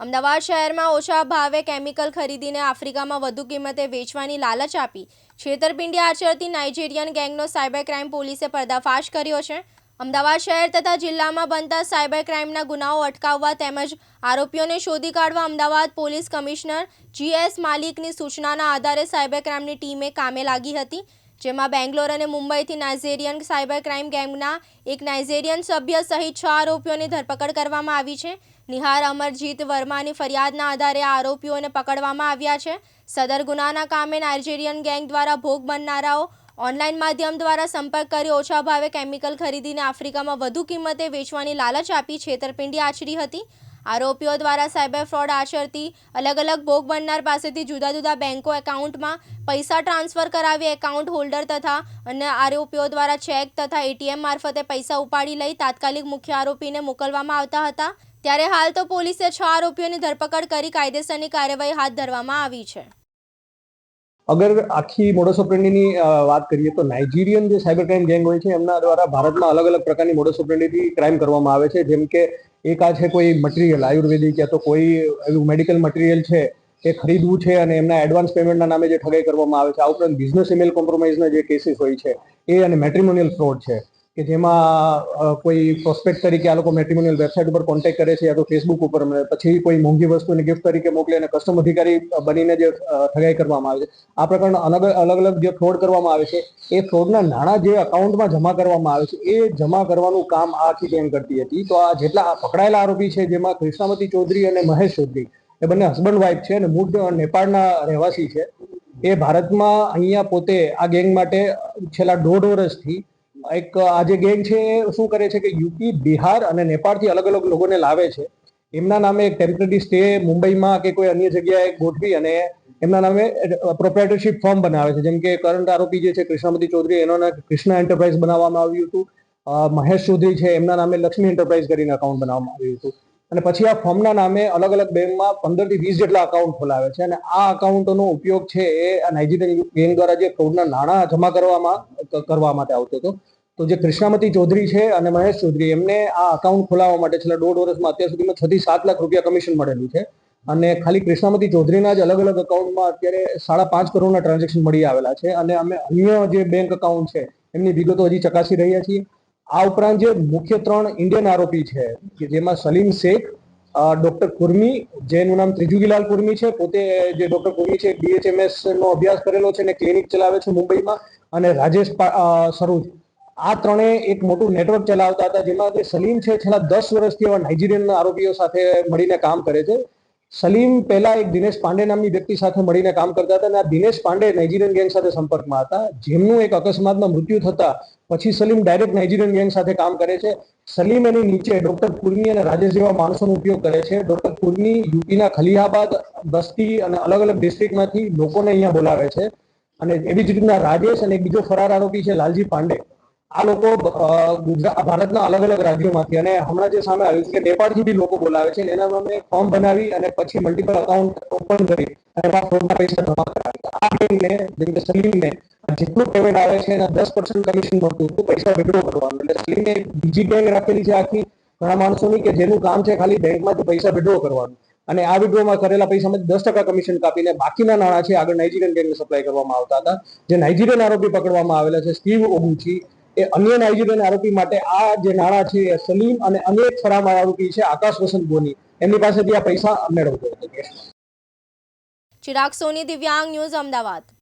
અમદાવાદ શહેરમાં ઓછા ભાવે કેમિકલ ખરીદીને આફ્રિકામાં વધુ કિંમતે વેચવાની લાલચ આપી. છેતરપિંડી આચરતી નાઇજીરિયન ગેંગનો સાયબર ક્રાઇમ પોલીસે પર્દાફાશ કર્યો છે. અમદાવાદ શહેર તથા જિલ્લામાં બનતા સાયબર ક્રાઇમના ગુનાઓ અટકાવવા તેમજ આરોપીઓને શોધી કાઢવા અમદાવાદ પોલીસ કમિશનર જીએસ માલિકની સૂચનાના આધારે સાયબર ક્રાઇમની ટીમે કામે લાગી હતી. જેમાં બેંગ્લોર અને મુંબઈથી નાઇજેરિયન સાયબર ક્રાઇમ ગેંગના એક નાઇજેરિયન સભ્ય સહિત છ આરોપીઓની ધરપકડ કરવામાં આવી છે. નિહાર અમરજીત વર્માની ફરિયાદના આધારે આરોપીઓને પકડવામાં આવ્યા છે. સદર ગુનાના કામે નાઇજેરિયન ગેંગ દ્વારા ભોગ બનનારાઓ ઓનલાઈન માધ્યમ દ્વારા સંપર્ક કરી ઓછા ભાવે કેમિકલ ખરીદીને આફ્રિકામાં વધુ કિંમતે વેચવાની લાલચ આપી છેતરપિંડી આચરી હતી. આરોપીઓ દ્વારા સાયબર ફ્રોડ આચરતી અલગ અલગ ભોગ બનનાર પાસેથી જુદા જુદા બેંકો એકાઉન્ટમાં પૈસા ટ્રાન્સફર કરાવી એકાઉન્ટ હોલ્ડર તથા અન્ય આરોપીઓ દ્વારા ચેક તથા એટીએમ મારફતે પૈસા ઉપાડી લઈ તાત્કાલિક મુખ્ય આરોપીને મોકલવામાં આવતા હતા. ત્યારે હાલ તો પોલીસે છ આરોપીઓની ધરપકડ કરી કાયદેસરની કાર્યવાહી હાથ ધરવામાં આવી છે. અગર આખી મોડસ ઓપરેન્ડીની વાત કરીએ તો નાઇજીરિયન જે સાયબર ક્રાઇમ ગેંગ હોય છે, એમના દ્વારા ભારતમાં અલગ અલગ પ્રકારની મોડસ ઓપરેન્ડીથી ક્રાઇમ કરવામાં આવે છે. જેમ કે એક આ છે કોઈ મટીરિયલ આયુર્વેદિક યા તો કોઈ એવું મેડિકલ મટીરિયલ છે એ ખરીદવું છે અને એમના એડવાન્સ પેમેન્ટના નામે જે ઠગાઈ કરવામાં આવે છે, આ ઉપરાંત બિઝનેસ ઇમેલ કોમ્પ્રોમાઇઝના જે કેસીસ હોય છે, એ અને મેટ્રિમોનિયલ ફ્રોડ છે. કે જેમાં કોઈ પ્રોસ્પેક્ટ તરીકે આ લોકો મેટ્રિમોનિયલ વેબસાઇટ ઉપર કોન્ટેક્ટ કરે છે, યા તો ફેસબુક ઉપર પછી કોઈ મોંઘી વસ્તુને ગિફ્ટ તરીકે મોકલે અને કસ્ટમ અધિકારી બનીને જે ઠગાઈ કરવામાં આવે છે. આ પ્રકારના અલગ અલગ અલગ જે ફ્રોડ કરવામાં આવે છે, એ ફ્રોડના નાણાં જે અકાઉન્ટમાં જમા કરવામાં આવે છે, એ જમા કરવાનું કામ આ આખી ગેંગ કરતી હતી. તો આ જેટલા પકડાયેલા આરોપી છે, જેમાં કૃષ્ણાવતી ચૌધરી અને મહેશ ચૌધરી, એ બંને હસબન્ડ વાઇફ છે અને મૂળ નેપાળના રહેવાસી છે. એ ભારતમાં અહીંયા પોતે આ ગેંગ માટે છેલ્લા દોઢ વર્ષથી એક, આ જે ગેંગ છે શું કરે છે કે યુપી, બિહાર અને નેપાળથી અલગ અલગ લોકોને લાવે છે. એમના નામે એક ટેમ્પરરી સ્ટે મુંબઈમાં કે કોઈ અન્ય જગ્યાએ ગોઠવી અને એમના નામે પ્રોપ્રાઇટરશિપ ફોર્મ બનાવે છે. જેમ કે કરંટ આરોપી જે છે, કૃષ્ણમતી ચૌધરી, એનો કૃષ્ણા એન્ટરપ્રાઇઝ બનાવવામાં આવ્યું હતું. મહેશ ચૌધરી છે, એમના નામે લક્ષ્મી એન્ટરપ્રાઇઝ કરીને અકાઉન્ટ બનાવવામાં આવ્યું હતું. અને પછી આ ફોર્મના નામે અલગ અલગ બેંકમાં પંદરથી વીસ જેટલા અકાઉન્ટ ખોલાવે છે. અને આ અકાઉન્ટોનો ઉપયોગ છે એ નાઇજીરિયન ગેંગ દ્વારા જે ફ્રોડના નાણાં જમા કરવામાં કરવા માટે આવતો હતો. તો જે કૃષ્ણામતી ચૌધરી છે અને મહેશ ચૌધરી, એમને આ અકાઉન્ટ ખોલાવવા માટે છેલ્લા દોઢ વર્ષમાં અત્યાર સુધીમાં છ થી સાત લાખ રૂપિયા કમિશન મળેલું છે. અને ખાલી કૃષ્ણામતી ચૌધરીના જ અલગ અલગ અકાઉન્ટમાં અત્યારે સાડા પાંચ કરોડના ટ્રાન્ઝેક્શન મળી આવેલા છે. અને અમે અન્ય જે બેંક અકાઉન્ટ છે, એમની વિગતો હજી ચકાસી રહ્યા છીએ. આ ઉપરાંત જે મુખ્ય ત્રણ ઇન્ડિયન આરોપી છે, કે જેમાં સલીમ શેખ ડોક્ટર કુર્મી જેનું નામ ત્રિજુગીલાલ કુર્મી છે, પોતે જે ડોક્ટર કુર્મી છે બીએચએમએસ નો અભ્યાસ કરેલો છે અને ક્લિનિક ચલાવે છે મુંબઈમાં, અને રાજેશ સરોજ. આ ત્રણે એક મોટું નેટવર્ક ચલાવતા હતા, જેમાં જે સલીમ છે, છેલ્લા દસ વર્ષથી એવા નાઇજીરિયન આરોપીઓ સાથે મળીને કામ કરે છે. સલીમ પહેલા એક દિનેશ પાંડે નામની વ્યક્તિ સાથે મળીને કામ કરતા હતા અને આ દિનેશ પાંડે નાઇજીરિયન ગેંગ સાથે સંપર્કમાં હતા. જેમનું એક અકસ્માતમાં મૃત્યુ થતા પછી સલીમ ડાયરેક્ટ નાઇજીરિયન ગેંગ સાથે કામ કરે છે. સલીમ એની નીચે ડોક્ટર કુર્મી અને રાજેશ જેવા માણસોનો ઉપયોગ કરે છે. ડોક્ટર કુર્મી યુપીના ખલીહાબાદ બસ્તી અને અલગ અલગ ડિસ્ટ્રિક્ટમાંથી લોકોને અહીંયા બોલાવે છે. અને એવી જ રીતના રાજેશ અને બીજો ફરાર આરોપી છે લાલજી પાંડે. આ લોકો ગુજરાત, ભારતના અલગ અલગ રાજ્યોમાંથી અને હમણાં જે સામે આવ્યું છે કે નેપાળથી બી લોકો બોલાવે છે એના નામે ફોર્મ બનાવી અને પછી મલ્ટિપલ અકાઉન્ટ ઓપન કરી અને ફ્રોડના પૈસા જમા કરાવી. આ બેંકને જેમ કે સલીમને જેટલું પેમેન્ટ આવે છે એના દસ પર્સન્ટ કમિશન મળતું હતું પૈસા વિડ્રો કરવાનું. એટલે સલીમે બીજી બેંક રાખેલી છે આખી, ઘણા માણસોની, કે જેનું કામ છે ખાલી બેંકમાંથી પૈસા વિડ્રો કરવાનું. અને આ વિડ્રોમાં કરેલા પૈસામાંથી દસ ટકા કમિશન કાપીને બાકીના નાણાં છે, આગળ નાઇજીરિયન ગેંગને સપ્લાય કરવામાં આવતા હતા. જે નાઇજીરિયન આરોપી પકડવામાં આવેલા છે સ્ટીવ ઓબુચી એ અન્ય નાઇજીરિયન આરોપી માટે આ જે નાણાં છે એ સલીમ અને અન્ય એક ફરાર આરોપી છે આકાશ વસંત ગોની. એમની પાસેથી આ પૈસા મેળવતો હતો. ચિરાગ સોની, દિવ્યાંગ ન્યૂઝ અમદાવાદ.